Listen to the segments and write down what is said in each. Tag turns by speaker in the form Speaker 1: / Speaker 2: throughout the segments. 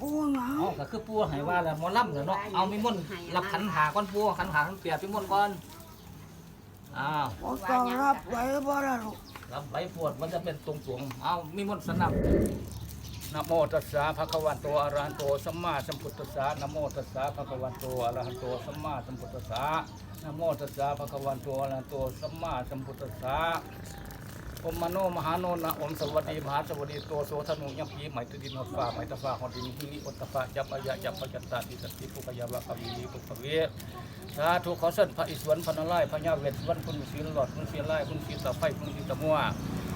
Speaker 1: ปูหยัง
Speaker 2: เอาก็คือปูให้ว่าแล้วหมอลำเดี๋ยวเนาะเอามีมนต์รับขันหาก่อนปูขันหาขันเปียกพี่มนต์ก่อนอ้าว
Speaker 1: บ่ต้องรับไว้บ่ล่ะลูก
Speaker 2: รับใบปวดมันจะเป็นตรงตวงๆเอามีมนต์สนับนะโมตัสสะภะคะวะโตอะระหะโตสัมมาสัมพุทธัสสะนะโมตัสสะภะคะวะโตอะระหะโตสัมมาสัมพุทธัสสะนะโมตัสสะภะคะวะโตอะระหะโตสัมมาสัมพุทธัสสะ อมมโนมหานนะอมสวัสดีมหาสวัสดีตัวโสธนุยัมพีหมายตุดินนฟ้าหมายตะฟ้าหอดินหิริอุตตฟ้าจับอายะจับปยัตตาติสติปุกยาวะกวีปุกเวสาธุขอเส้นพระอิศวรพนารายณ์พระยาเวทวันคุณศีลหลอดคุณศีลไล่คุณศีลตะไฟคุณศีลตะมัว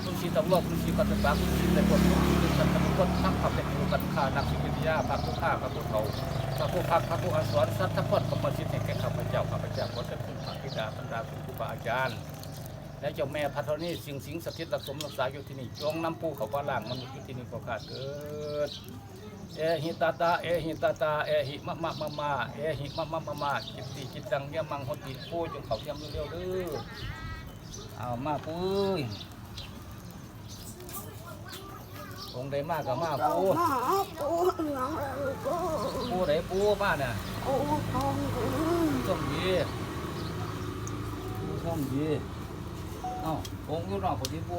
Speaker 2: คุณศีลตะวัวคุณศีลกัตตาคุณศีลตะกดคุณศีลสัตตะกดทั้งขับเป็นอยู่กันขานักสิวิทยาพระผู้ฆ่าพระผู้เฒ่าพระผู้พักพระผู้อาสวรสัทธพจน์กรรมสิทธิ์แห่งแก่ข้าพเจ้าข้าพเจ้าขอเส้นคุณพระธิดาบรรดาคุณครูบาอาจารย์ และเจ้าแม่พัทรณีสิงสิงสถิตรักสมรักษาอยู่ที่นี่จงนำปูเขาว่าล่างมันอยู่ที่นี่ก็ขาดเกิดเอหิตาตาเอหิตาตาเอหิมะมะมะมาเอหิมะมะมะมาจิตติจิตตังยะมังหติปูจงเขาเทียำเร็วๆเด้อเอามาปุ้ยองค์ใดมากก็มาปู
Speaker 1: ปูหยังล่ะลูกเอ้
Speaker 2: ปูปูมาเนี่ย
Speaker 1: ปูทองอือ
Speaker 2: ส้มดีปูส้มดี เอ้าองค์อยู่นอกพอดีปู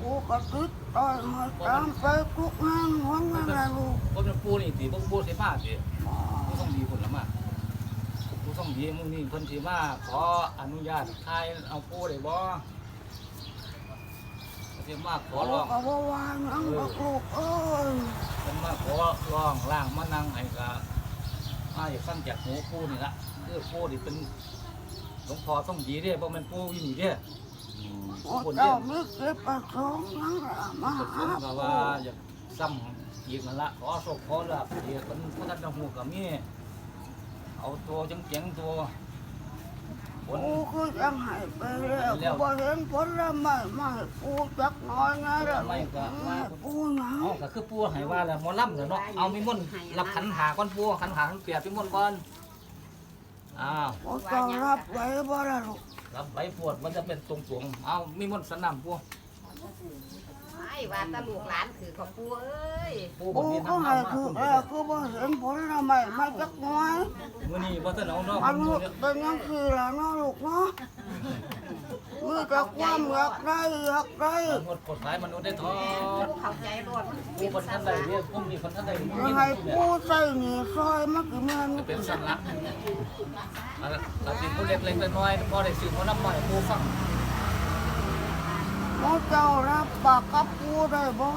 Speaker 1: ปูก็ติดต่อยให้ตามไปทุกแห่งหนนั่นล่ะลูก
Speaker 2: บ่เป็นปูนี่ติบ่ปูสิมาติปูต้องดีพุ่นละมาปูต้องดีมื้อนี้เพิ่นสิมาขออนุญาตถ่ายเอาปูได้บ่สิมาขอ
Speaker 1: ปู
Speaker 2: ร้อง
Speaker 1: ก็บ่ว่าหยังดอกลูกเอ้ย
Speaker 2: เพิ่นมาขอร้องล่างมานั่งให้ก็มาอยากฟังจากหูปูนี่ละคือปูนี่เป็น หลวงพ่อต้องดีเด้บ่แม่นปูอยู่นี่เด้
Speaker 1: โอ้เจ้ามีเก็บประสงค์หยังล่ะมา
Speaker 2: ผม
Speaker 1: หา
Speaker 2: ก็
Speaker 1: ปู
Speaker 2: ว่าอยากซ้ำอีกนั่นละขอโชคขอลาภเดี๋ยวมันพระท่านหูก็มีเอาตัวจังเจ๋งๆตัวผล
Speaker 1: ปูคือยังให้ไปแล้วก็บ่เห็นผลละไม่มาให้ปูจักหน้อยไงล่ะลูกให้ปูหยัง
Speaker 2: เอาก็คือปูให้ว่าแล้วหมอลำเดี๋ยวเนาะเอามีมนต์รับขันหาก่อนปูขันหาขันเปียกพี่มนต์ก่อน อ้าว
Speaker 1: บ่ต้องรับไว้บ่ล่ะลูก
Speaker 2: รับใบปวดมันจะเป็นตรงตวงๆเอามีมนต์สนามปู
Speaker 3: ไม่ว่าแตะลูกหลานคือของปูเอ้ย
Speaker 2: ปูบ่
Speaker 1: ปู
Speaker 2: มี
Speaker 1: ก็
Speaker 2: น้ำ
Speaker 1: ให้
Speaker 2: น้ำมา
Speaker 1: คือ
Speaker 2: คน
Speaker 1: เอ
Speaker 2: เดีย
Speaker 1: อ
Speaker 2: ว
Speaker 1: คือบ่เห็นผลละไม่มาจักหน้อย
Speaker 2: มื้อนี้บ่ทันเอาเนาะ
Speaker 1: มัน
Speaker 2: มื้อ
Speaker 1: ลูก
Speaker 2: นี้
Speaker 1: เป็นยังคือละเนาะลูกเนาะ มีแต่ความอยากได้อยากได้
Speaker 2: หมดกฎหมายมนุษย์ได้ทอด
Speaker 3: เข้าใจรอด
Speaker 2: ปูคนท่านใดเนี่ยผมมีคนท่านใด
Speaker 1: จะให้ปูใส่หนีซอยมากี่แม่น
Speaker 2: จะเป็นสัญลักษณ์อะไราจจะผู้เล็กเล็กน้อยๆพอได้สื่อพอน้ำใหม่ปูฟัง
Speaker 1: หมอเจ้ารับปากกับปูได้บ่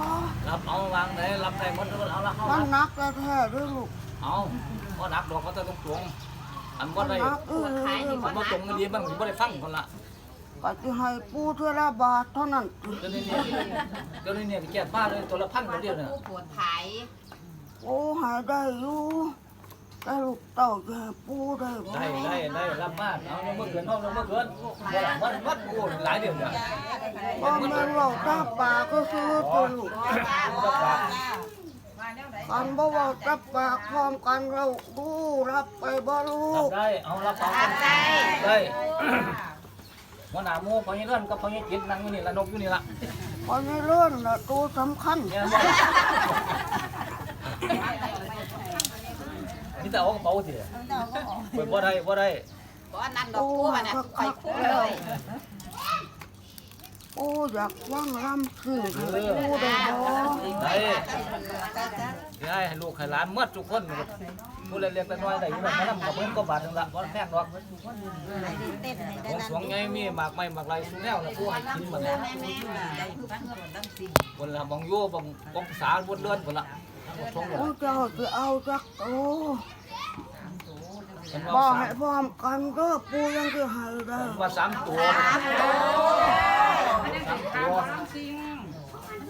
Speaker 2: รับเอาวางไหนรับได้หมดเอาละเข้า
Speaker 1: มัน
Speaker 2: รับ
Speaker 1: หนักแท้ๆด้วยลูก
Speaker 2: เอาพอนักดอกก็จะต้องตรงอัน
Speaker 1: มั
Speaker 2: ว่ได้
Speaker 1: หนักเออ
Speaker 2: มันบ่ตรงกันดีบ้างบ่ได้ฟังคนละ
Speaker 1: ก็จะให้ปูเท่าละบาทเท่านั้น
Speaker 2: เดี๋ยวนี้เนี่ยเดี๋ยวนี้เนี่ยแก่ป้าเลยตัวละพันคนเดียวเนี่ย
Speaker 3: ปูปวดไถ
Speaker 1: ปูให้ได้อยู่แต่ลูกเต้าจะให้ปูได้บ่
Speaker 2: ได้ได้ได้รับบ้านเอาเมื่อเกินเอาเมื่อเกินวันวันโอ้หลายเดือนเนี่ย
Speaker 1: บ่แม่นเว้าตาปากก็ซื้อตัวลูก
Speaker 2: จะปาก
Speaker 1: กันบ่เว้าตาปากพร้อมกันเราดูรับไปบ่ลู
Speaker 2: รับ
Speaker 1: ก
Speaker 2: ได้เอารับเอา
Speaker 3: รับได้
Speaker 2: ได้ หัวหน้าหมูพอยี่เลื่อนกับพอยี่จิตนั่งอยู่นี่ละนกอยู่นี่ละ
Speaker 1: พอในเรื่องน่ะตัวสำคัญ
Speaker 2: เนี่ยนี่แต่เอากระเป๋าสิเปิดบ่ได้บ่ได้
Speaker 3: บ่นั่นดอกปูมันน่ะไปปูเลย
Speaker 1: โอ้อยากว่างรำสิ่งให้ปูได้บ่
Speaker 2: ได้ได้ให้ลูกให้หลานเมื่อทุกคน ผู้เล็กๆน้อยๆได้อยู่ดอกน้ำกับเพิ่นก็บาทนึงละบ่แพงดอกของสวงใหญ่มีหมากไม้หมากไรสุแนวนะผู้ให้กินมันบนละมองอยู่บางบางภาษาบนเรือนบนละสวง
Speaker 1: โอ้เจ้าจะเอาจักโต
Speaker 2: เป็น
Speaker 1: บ่
Speaker 2: ว่าสา
Speaker 1: ให้
Speaker 2: ม
Speaker 1: พร้อมกันเด้อปูยังจะให้ได้
Speaker 2: ว่าสามตัวสามตัว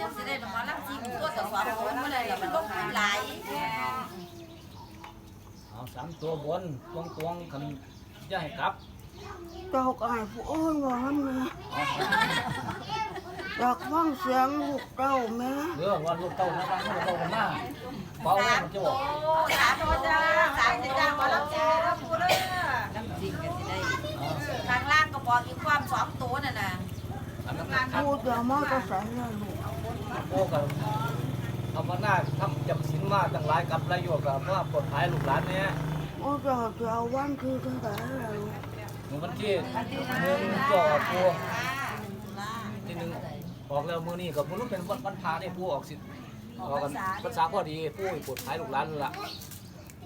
Speaker 3: ยังสิได้หมอลำจริงตัวสองคนบ่ได้แล้วมันลงทุนหลาย
Speaker 2: เอา สามตัวบนตวงตวงๆกันอย่าให้กลับ
Speaker 1: เจ้าก็ให้ผู้อื่นว่าหั่นแหละอยากฟังเสียงลูกเต้าแม่
Speaker 2: เออว่าลูกเต้านะบ้างลูกเต้ากันมาเบาเลยมันจะบอก
Speaker 3: สามตัวจ้าสามสิจ้าหมอลำจริงแล้วปูเด้อลำจริงก็สิได้
Speaker 2: เอา
Speaker 3: ข้างล่างก็บอกอีกความสองตัวนั่นน่ะ
Speaker 2: อันนั้นก็คัด
Speaker 1: ปูจะมาก็ใส่เลยลูก
Speaker 2: โอ้กับภาวนาทำจำศีล มาตั้งหลายกับหลายโยกกับว่าปลดภัยลูกหลานเนี่ย
Speaker 1: โอ้จะจะเอาวันคือเท่าไหร่ล่ะลูก
Speaker 2: หนึ่งวันที่หนึ่งก็ปูที่หนึ่งออกแล้วมือนี้กับมือนู้นเป็นวันวันพาได้ปูออกสิออกกันภาษาพอดีปูปลดภัยลูกหลานนั่นล่ะ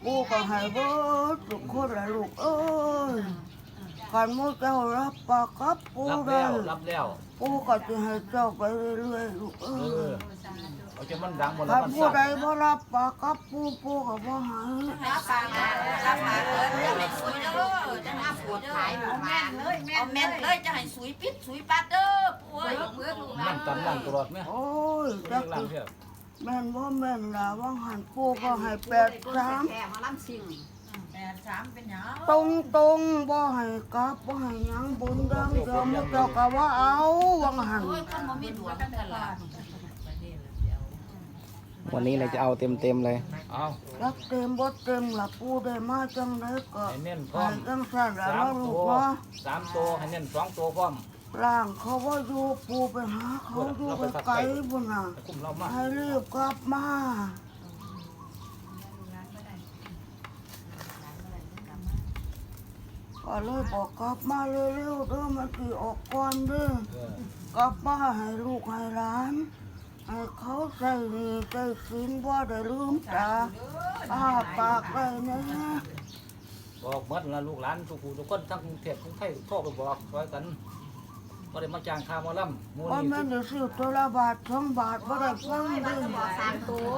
Speaker 1: ปูก็ให้เบิดทุกคนละลูกเอ้ยขันมูเจ้ารับปากกับปู
Speaker 2: รับ
Speaker 1: ได้
Speaker 2: แล้วรับแล้ว
Speaker 1: ปูก็จะให้เจ้าไปเรื่อยๆลูกเอ้
Speaker 2: เอยอ เอาจะมันดังหมดแล้
Speaker 1: ขั
Speaker 2: วนมัน
Speaker 1: ผู้
Speaker 2: สั่
Speaker 1: ใดบ่รับปากกับปูปูก็บ่ให้
Speaker 3: รับปากรับปากเอิ้นจะให้สวยเด้อจะมาปวดขายหมู่บ้านเลยเอาแม่นเลยจะให้สวยปิดสวยปัดเด้อป่วยเบิดลูกหลา
Speaker 2: นั่
Speaker 3: น
Speaker 2: งกันนั่งตลอดไหม
Speaker 1: โอ้ย
Speaker 2: เรื่
Speaker 1: จั
Speaker 2: อกงหลังเถอะ
Speaker 1: แม่นบ่แม่นล่ะว่างหันปูก็ให้แปดสาม
Speaker 3: แค่มาลำซิงแปดสามเป็นหยัง
Speaker 1: ตรงตรงๆบ่ให้กลับบ่ให้หยังบุญดังเดิมเจ้าก็ว่าเอาว่างหัน
Speaker 3: โอ้ยคนบ่มีดวงกันล่ะ
Speaker 4: วันนี้เราจะเอาเต็มเต็มๆเลย
Speaker 2: เอา
Speaker 1: รักเต็มบ่เต็มล่ะปูได้มาจังไดก็
Speaker 2: ให้เน้นพร้อ
Speaker 1: ให้
Speaker 2: ม
Speaker 1: จังซั่นล่ะ
Speaker 2: สาม
Speaker 1: เนาะลู
Speaker 2: ตั
Speaker 1: ก
Speaker 2: ว
Speaker 1: เนาะ
Speaker 2: สามตัวให้เน้นสองตัวพร้อม
Speaker 1: ร่างเขาว่าอยู่ปูไปหาเขาอยู่ไกลๆบุญน่ะ
Speaker 2: ให้คุ้มเรามาก
Speaker 1: ให้รีบกลับมา ก็เลยบอกกลับมาเร็วๆเด้อมันสิออกก่อนเด้อ
Speaker 2: เออก
Speaker 1: ลับมาให้ลูกให้หลานให้ เขาใส่หนี่ใส่สินว่าได้ลืมตาอ้าปากได้นะ
Speaker 2: บอกหมดละลูกหลานทุกผู้ทุกคนทั้งกรุงเทพกรุงไทยโทรไปบอกช่วยกันก็ได้มาจ้างค่าหมอลำหมู
Speaker 1: ว่า
Speaker 2: นี่
Speaker 1: แม่นได้ซื้อตัวละบาทสองบาทบ่ได้ฟังเด้อ
Speaker 3: สามตัว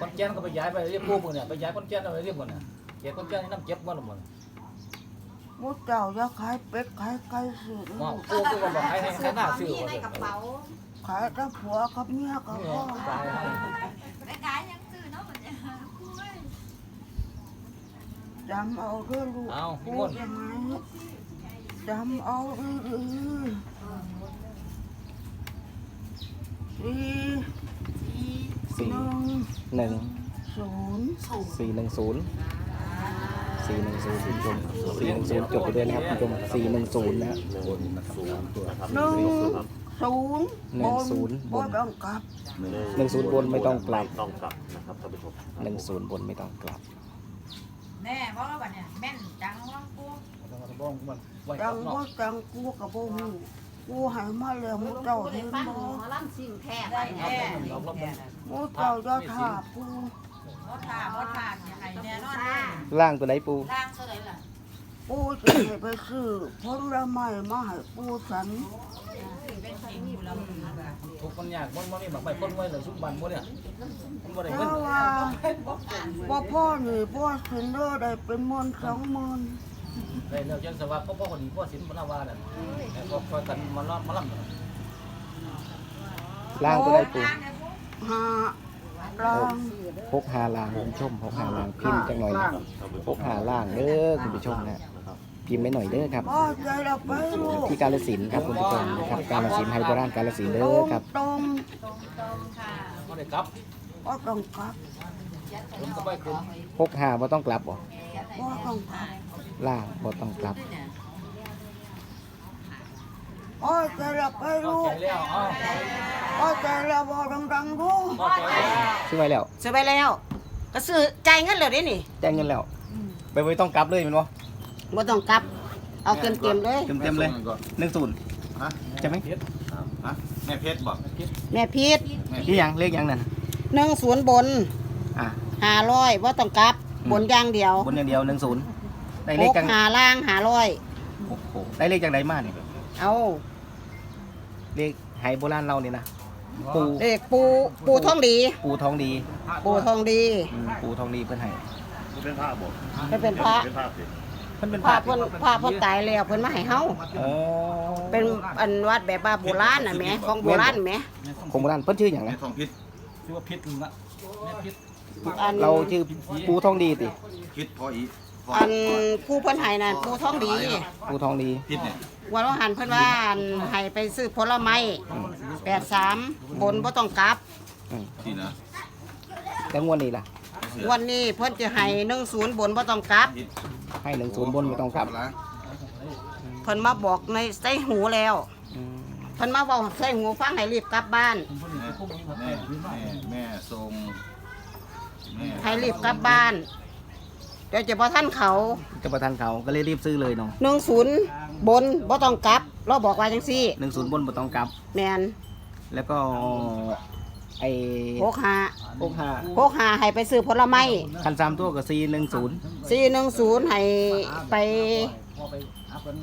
Speaker 2: คนแจ้นก็ไปย้ายไปเรียกผู้มือเนี่ยไปย้ายคนแจ้นเอาไปเรียกหมดเนี่ยเจ็บคนแจ้นนี่น้ำเจ็บหมดหมด
Speaker 1: มุดเจ้าอย่าขายเป็ดขายไก่ซื้อ
Speaker 2: ว่าผู้ก็บอกให้ให้ให้หน้าซื้อ
Speaker 3: มี
Speaker 2: หมด
Speaker 3: ใน
Speaker 2: เลย
Speaker 3: กระเป๋า
Speaker 1: ขายแต่ผัวกับเมียกับพ่อ
Speaker 3: ไปขายยังซื้อเนาะมันเนี่ย
Speaker 1: จำเอาเด้องลูก
Speaker 2: เอา
Speaker 1: พู
Speaker 2: ม่ว
Speaker 1: ด
Speaker 2: น
Speaker 1: ยังไงจำเอาดีๆสี่
Speaker 4: สี่
Speaker 1: หนึ่งศูนย์
Speaker 4: สี่หนึ่งศูนย์สี่หนึ่งศูนย์คุณผู้ชมสี่หนึ่งศูนย์จดไปด้วยนะครับคุณผู้ชมสี่หนึ่งศูนย์นะ
Speaker 1: หนึ่ง ศูนย์
Speaker 4: หนึ่งศูนย์
Speaker 1: บบน
Speaker 4: น
Speaker 1: ต้องกลับ
Speaker 4: หนึ่งศูนย์บนไม่ต้องกลับ
Speaker 5: ต้องกลับนะครับท่านผู้ชม
Speaker 4: หนึ่งศูนย์บนไม่ต้องกลับ
Speaker 3: แม่เพราะว่าบัดเนี่ยแม่นจังว่าปู
Speaker 2: บ้องมันไว้
Speaker 1: จั
Speaker 2: กับ
Speaker 1: ง
Speaker 2: นอก
Speaker 1: ว่าจังกูกับบ่ฮู้กูให้มาแล้วมุเจ้าเห็นบ่
Speaker 3: ลำซิงแท้
Speaker 2: ได้
Speaker 3: แท้
Speaker 2: เราเราเป็น
Speaker 1: มุเจ้าจะท่ากู
Speaker 3: บ่ทาบ่ทาเนี่ยให้แน่นอนเลย
Speaker 4: ล่างตัวไหนปู
Speaker 3: ล่างเท่าไหร่ล่ะ
Speaker 1: ปูจะให้ไปซื้อผลไม้มาให้ปูสัน
Speaker 2: ทุกคนยากมันมันมีหมักไปคนไว้เลยทุกบันบ่เนี่ยมันบ่ได้
Speaker 1: เพ
Speaker 2: เงิน
Speaker 1: ราะว่าบ่พ่อนี่พ่อสินเด้อได้เป็นหมื่นสองหมื่น
Speaker 2: ได้แล้วจังสว่าพ่อพ่อคนนี้พ่อสินพนาวาน่ะให้พวกคอยกันมาล้อมมาล้ำ
Speaker 4: ล่างตัวไหนปู
Speaker 1: หาลาง
Speaker 4: พกหาล่างคุณผู้ชมพกหาล่างพิมพ์จังหน่อยนะพกหาล่างเด้อคุณผู้ชมนะ พิมพ์ไม่หน่อยเด้อครับ
Speaker 1: พ่อใจเราไปลูก
Speaker 4: ที่กาลสินธุ์ครับคุณผู้ชมนะครับกาลสินธุ์ไฮโบราณกาลสินธุ์
Speaker 1: ต
Speaker 4: เด้
Speaker 1: ร
Speaker 4: องครับ
Speaker 1: ตรง
Speaker 2: บ่ได้กลับ
Speaker 1: ก็ต้องกลับ
Speaker 2: ผมก็ไปขึ้น
Speaker 4: พกหาบ่ต้องกลับบ่
Speaker 1: พ่อต้องกลับ
Speaker 4: ล่างบ่ต้องกลับ
Speaker 1: พ่อใจเราไป
Speaker 2: เข้า
Speaker 1: ลู
Speaker 2: ใจ
Speaker 1: ก
Speaker 2: แล้วอ้าว
Speaker 1: พ่อใจเราบอกดังๆดู
Speaker 2: เข้าใจแล้ว
Speaker 4: ซื้อไว้แล้ว
Speaker 6: ซื้อไปแล้ว ก็ซื้อจ่ายเงินแล้วเด้นี่
Speaker 4: แจ้งเงินแล้วไปไว้ต้องกลับเลยแมันบ่
Speaker 6: บ่ต้องกลับ เอาเต็มเต็มๆเลย
Speaker 4: เต็มเต็มๆเลยหนึ่งศูนย์ใช่ไหม
Speaker 5: แม่เพชรบอก
Speaker 6: แม่พีช
Speaker 4: ที่ยังเลขยังนั่น
Speaker 6: หนึ่งศูนย์บน
Speaker 4: อะ
Speaker 6: ห้าร้อยบ่ต้องกลับ
Speaker 4: อืม
Speaker 6: บนอย่างเดียว
Speaker 4: บนอย่างเดียวหนึ่งศูนย์ได้เล
Speaker 6: ห
Speaker 4: ข
Speaker 6: ก
Speaker 4: จัง
Speaker 6: หาล่างห้าร้อย
Speaker 4: โอ้โหได้เลขจังไดมาเนี่ย
Speaker 6: เอา
Speaker 4: เลขไฮโบราณเรานี่นะปู
Speaker 6: เด็กปูปูทองดี
Speaker 4: ปูทองดี
Speaker 6: ปูทองดี
Speaker 4: อืมปูทองดีเพื่อนให้
Speaker 5: เป็นภาพบอก
Speaker 6: ไปเป็นพระ
Speaker 5: เป็นภาพสิ
Speaker 4: เพื่อนเป็น
Speaker 6: พ
Speaker 4: พ
Speaker 6: ระ
Speaker 4: ระ
Speaker 6: เพิ่นพระเพิ่นตายแล้วเพิ่นมาให้เฮา
Speaker 4: อ๋อ
Speaker 6: เป็นอันวัดแบบว่าโบราณน่ะแหมของโบราณแหม
Speaker 4: ของโบราณเพิ่นชื่ออย่าง
Speaker 5: แม่
Speaker 4: นะ
Speaker 5: ทองพิษ
Speaker 2: ชื่อว่าพิษละแม่พิษ
Speaker 6: อัน
Speaker 4: เราชื่อปูทองดีติ
Speaker 5: พิษพออีพอ
Speaker 6: อันผู้เพิ่นให้นั่นปูทองดี
Speaker 4: ปูทองดี
Speaker 5: พิษเนี่ย
Speaker 6: วันว่าหันเพิ่นว่าอันให้ไปซื้อผลไม้83บนบ่ต้องกลับ
Speaker 5: ที่นะ
Speaker 4: แล้วงวดนี้ล่ะ
Speaker 6: วันนี้เพิ่นจะให้หนึ่งศูนย์บนบ่ต้องกลับ
Speaker 4: ให้หนึ่งศูนย์บนไม่ต้องกลับ
Speaker 5: ละ
Speaker 6: เพิ่นมาบอกในใส่หูแล้ว
Speaker 4: อืม
Speaker 6: เพิ่นมาบอกใส่หูฟังให้รีบกลับบ้าน
Speaker 5: แม่แม่แม่แม่ทรง
Speaker 6: ให้รีบกลับบ้าน เดี๋ยวจะพอท่านเขา
Speaker 4: จะประทานเขาก็เลยรีบซื้อเลยเนาะ
Speaker 6: หนึ่งศูนย์บนบ่ต้องกลับ เราบอกว่าจังซี่
Speaker 4: หนึ่งศูนย์บนบ่ต้องกลับ
Speaker 6: แมน
Speaker 4: แล้วก็ ไอ้
Speaker 6: หกห้า
Speaker 4: พวกห้า
Speaker 6: หกห้าให้ไปซื้อผลไม้
Speaker 4: คันสามตัวก็สี่หนึ่งศูนย์
Speaker 6: สี่หนึ่งศูนย์ให้ไป
Speaker 7: พอไปหาเพิ่น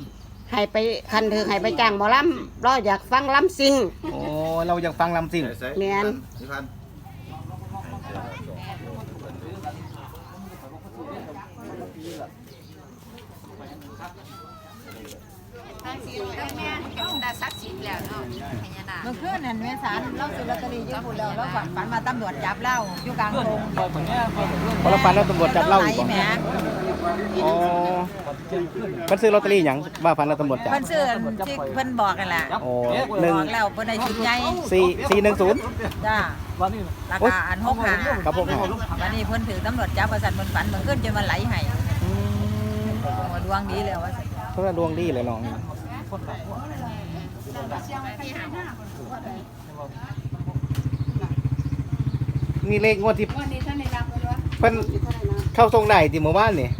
Speaker 6: ให้ไปคันถึงให้ไปจ้างหมอลำเราอยากฟังลำซิง
Speaker 4: โอ้เราอยากฟังลำซิ่ง
Speaker 2: ใส่
Speaker 6: แม่น
Speaker 2: นิพันธ์
Speaker 8: แต่สักสิแล้วเนาะพญานาค
Speaker 3: เมื่อคืนนั่นแม่สารเราซื้อลอตเตอรี่อยืมพูดแล้วเราฝันฝันมาตำรวจจับเราอยู่กลางโรง
Speaker 7: ปล่อยคนเนี้ยปล่อยคนเนี้ย
Speaker 4: พอเราฟันแล้วตำรวจจับเราอีก
Speaker 3: ไห
Speaker 4: บ่
Speaker 3: แหม
Speaker 4: อ๋อเพิ่นซื้อลอตเตอรี่หยังว่าฟันแล้วตำรวจจับ
Speaker 3: เพิ่นซื้อที่เพิ่นบอกกันแหละ
Speaker 4: โอ้
Speaker 3: บ
Speaker 4: หนึ่ง
Speaker 3: อกแล้วเพิ่นได้ชุดใหญ่
Speaker 4: สี่สี่หนึ่งศูนย์
Speaker 3: จ้า
Speaker 7: วันนี้
Speaker 3: ราคาอันหกหา
Speaker 4: ครับผม
Speaker 3: วันนี้เพิ่นถือตำรวจจับประสันเพิ่นฝันเมื่อคืนจนมันไหลให้ว่าดวงดีแล้วว่าซั่น
Speaker 4: เพื่อดวงดีเลยน้อง นี่เลขงวดที่เพิ่นเข้าทรงไหนที่หมู่บ้านนี่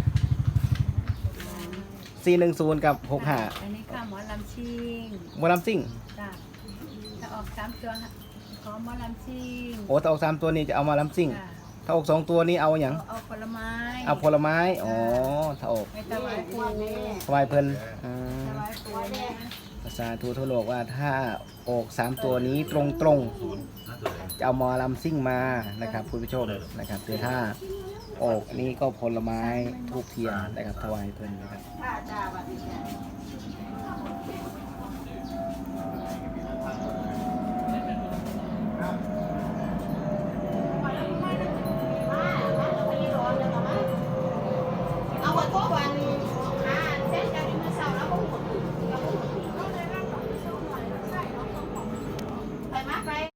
Speaker 4: สี่หนึ่งศูนย์กับหกห้า
Speaker 9: อันนี้ค่ะหมอลำชิง
Speaker 4: หมอลำซิ่ง
Speaker 9: จ้ะถ้าออกสามตัวขอหมอลำชิง
Speaker 4: โอ้ถ้าออกสามตัวนี้จะเอามาลำซิ่ง
Speaker 9: จ้ะ
Speaker 4: ถ้าออกสองตัวนี้เอาอย่าง
Speaker 9: เอาเอาผลไม้
Speaker 4: เอาผลไม้อ๋อถ้าออก
Speaker 9: ไปถวายปู่แม่
Speaker 4: ถวายเพิ่นอ่า
Speaker 9: ถวายปู่แม่
Speaker 4: ภาษาทูทั่วโลกว่าถ้าออกสามตัวนี้ตรงตรงๆจะเอามอลำซิ่งมานะครับคุณผู้ชมนะครับคือถ้าออกนี้ก็ผลไม้ทูบเทียนนะครับถวายเพิ่นนะครับ
Speaker 6: เอาไว้โทรไว้